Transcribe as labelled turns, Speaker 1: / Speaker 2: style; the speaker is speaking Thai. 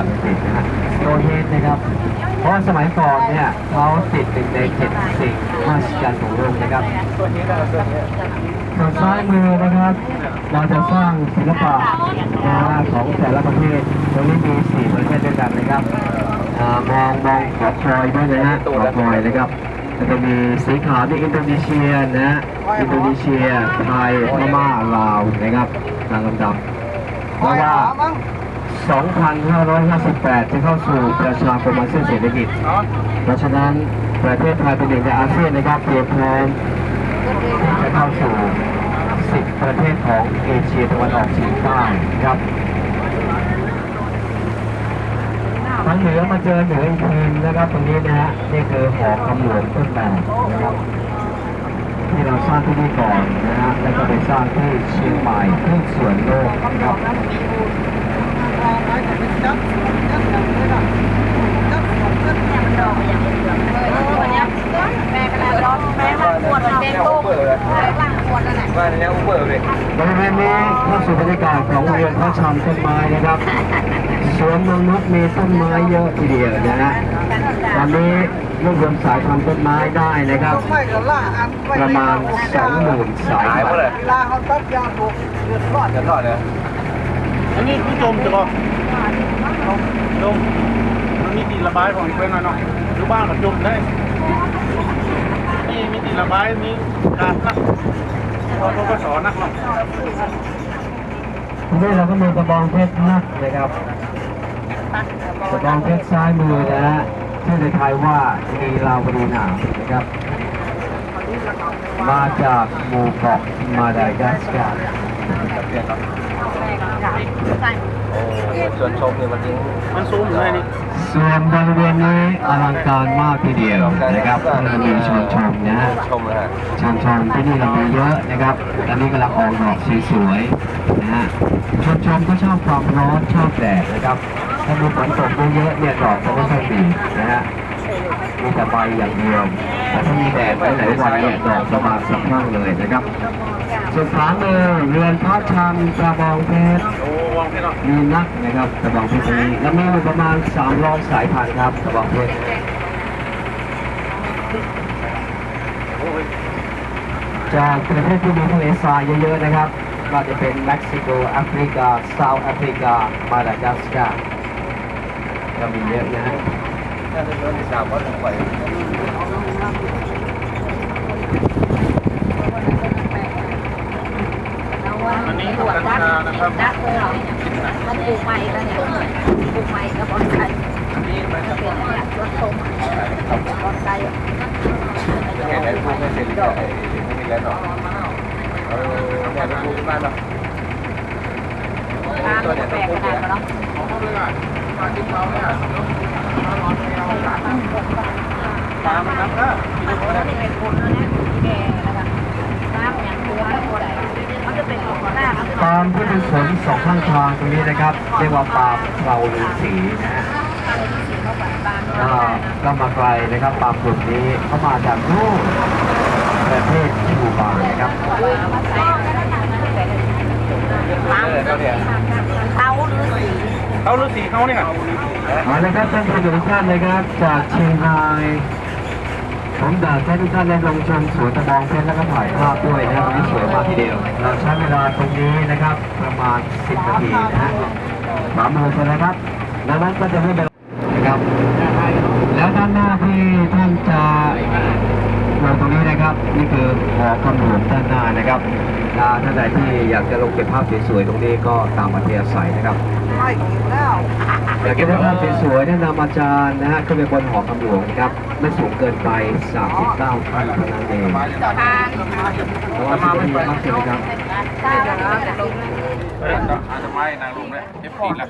Speaker 1: ศักดิ์สิทธิ์นะฮะโดเฮดนะครับ เพราะว่าสมัยก่อนเนี่ยเขาติดหนึ่งในเจ็ดสิ่งมหัศจรรย์ของโลกนะครับส่วนซ้ายมือนะครับ เราจะสร้างศิลปะนะฮะของแต่ละประเทศตรงนี้มีสี่ประเทศด้วยกันนะครับมองมองขอคอยด้วยนะฮะขอคอยนะครับแล้วก็มีสีขาวที่อินโดนีเซียนะ อินโดนีเซีย ไทย พม่า ลาว นะครับ ตามลำดับเพราะว่า 2,558 จะเข้าสู่ประชาคมอาเซียนเศรษฐกิจ เพราะฉะนั้นประเทศไทยเป็นหนึ่งในอาเซียนนะครับเตรียมพร้อมที่จะเข้าสู่ 10 ประเทศของเอเชียตะวันออกเฉียงใต้ครับทางเหนือมาเจอเหนืออีกทีนะครับตรงนี้นะฮะนี่คือหอคำหลวงต้นแบบนะครับที่เราสร้างที่นี่ก่อนนะฮะแล้วก็ไปสร้างที่เชียงใหม่ที่สวนโลกนะครับ
Speaker 2: แม่ก็เลยร้อนแม่มาปวดแดงโต้งแม่ล่าง ปวดแล้วไหน
Speaker 3: ว่าแล้วอุเบอร์เลย
Speaker 1: บริเวณนี้เข้าสู่บรรยากาศของโรงเรียนพระชำต้นไม้นะครับสวนนงนุษมีต้นไม้เยอะทีเดียวนะฮะตอนนี้รวบรวมสายพันธุ์ต้นไม้ได้นะครับ
Speaker 4: ไม่ก็ล่าอันไม่
Speaker 1: ประมาณสองหมื่นสาย
Speaker 3: หายหม
Speaker 1: พั
Speaker 3: ด
Speaker 1: น
Speaker 3: เลย
Speaker 1: ธุ์
Speaker 4: เวลาเขาตัดยางถูกเดือดร้อน
Speaker 3: จะทอดเลย
Speaker 5: อันนี้คือจมจะบอกจมมันมีตีระบายของอีกเพื่อนหน่อยเนาะอยู่บ้านก็จมได้นี่มีตีระบายมีการนัก พอทกศนักเนาะ
Speaker 1: ทีนี้เราก็มีกระบองเพชรนักนะครับกระบองเพชรซ้ายมือนะฮะชื่อในไทยว่านีลาวดีนานะครับ มาจากหมู่เกาะมาดากัสการ์
Speaker 3: ส่วนชมเนี่ยมันทิ้ง
Speaker 5: มันซูมอยู่เลยนี่
Speaker 1: ส่วนบริเวณนี้อลังการมากทีเดียวนะครับเรามีชมชมนะฮะ
Speaker 3: ชมเลยฮะ
Speaker 1: ชมชมที่นี่เรามีเยอะนะครับตอนนี้กำลังออกดอกสวยๆนะฮะชมชมก็ชอบความร้อนชอบแดดนะครับถ้ามีฝนตกเยอะๆเนี่ยดอกจะไม่ค่อยมีนะฮะ มีแต่ใบอย่างเดียวแต่ถ้ามีแดดไว้หลายวันเนี่ยดอกจะบานสะพรั่งเลยนะครับ ส่วนขวามือเรือนพระชันกระบองเพชร
Speaker 5: โอ้วางที่เนาะ
Speaker 1: มีนักนะครับกระบองเพชรนี้แล้วมีประมาณ300สายพันธุ์ครับกระบองเพชรจากประเทศที่มีทะเลทรายเยอะๆนะครับก็จะเป็นเม็กซิโกแอฟริกาเซาท์แอฟริกา มาดากัสการ์ก็มีเยอะนะฮะ
Speaker 5: อันนี้คือกัญชานะครับ
Speaker 2: นักเลยเหรอมันปลูกใหม่แล้วเนี่ยปลูกใหม่กับบอนไซเป็นเนี่ยรถส้มบอนไซ
Speaker 3: เห็นได้พูดไม่เสร็จเลยไม่มีแล้วเนาะเออเนี่ยไปพูดที่บ้านเนาะ
Speaker 2: ตาม
Speaker 3: ตัวเนี่ย
Speaker 2: แป
Speaker 3: ต้
Speaker 2: ล
Speaker 3: อง
Speaker 2: ก
Speaker 3: พูด
Speaker 2: ข
Speaker 3: นี่
Speaker 2: นาด
Speaker 3: ย
Speaker 2: นั้นเนาะ
Speaker 5: ตามมันนับก็
Speaker 2: มันก็จะเป็นคนแล้วเนี่ย ตาม
Speaker 1: พุทธสนสองข้างทางตรงนี้นะครับ เรียกว่าป่าเปาหรือสีนะฮะก็มาไกลนะครับป่ามกลุ่มนี้เข้ามาจากนู่นประเทศคิวบานะครับ
Speaker 3: นี่ย
Speaker 2: เขาหรือสี
Speaker 5: เขาฤาษีเขาเนี่ย
Speaker 1: เอาละครับท่านผู้ชมทุกท่านนะครับจากเชียงรายผมอยากให้ทุกท่านได้ลงชมสวนตะบองเพชรแล้วก็ถ่ายภาพด้วยนะครับวันนี้สวยมากทีเดียว เราใช้เวลาตรงนี้นะครับประมาณ 10 นาทีนะฮะขวามือกันนะครับดังนั้นก็จะไม่เป็นนะครับ แล้วด้านหน้าที่ท่านจะ ลงตรงนี้นะครับ นี่คือหอคำหลวงด้านหน้านะครับถ้าท่านใดที่อยากจะลงเก็บภาพสวยๆตรงนี้ก็ตามอัธยาศัยนะครับ
Speaker 4: ไม่กินแล้ว
Speaker 1: อยากจะได้ภาพสวยๆแนะนำอาจารย์นะฮะขึ้นไปบนหอคำหลวงนะครับไม่สูงเกินไป 39ขั้นเท่านั้นเอง
Speaker 2: ทาง
Speaker 1: แต่ว่าที่ดีมากเลยนะครับ
Speaker 2: ใช่แล้วแต่ตรง
Speaker 5: เฮ้ยอาจจะไม่นางลุงเลยเอฟซีละ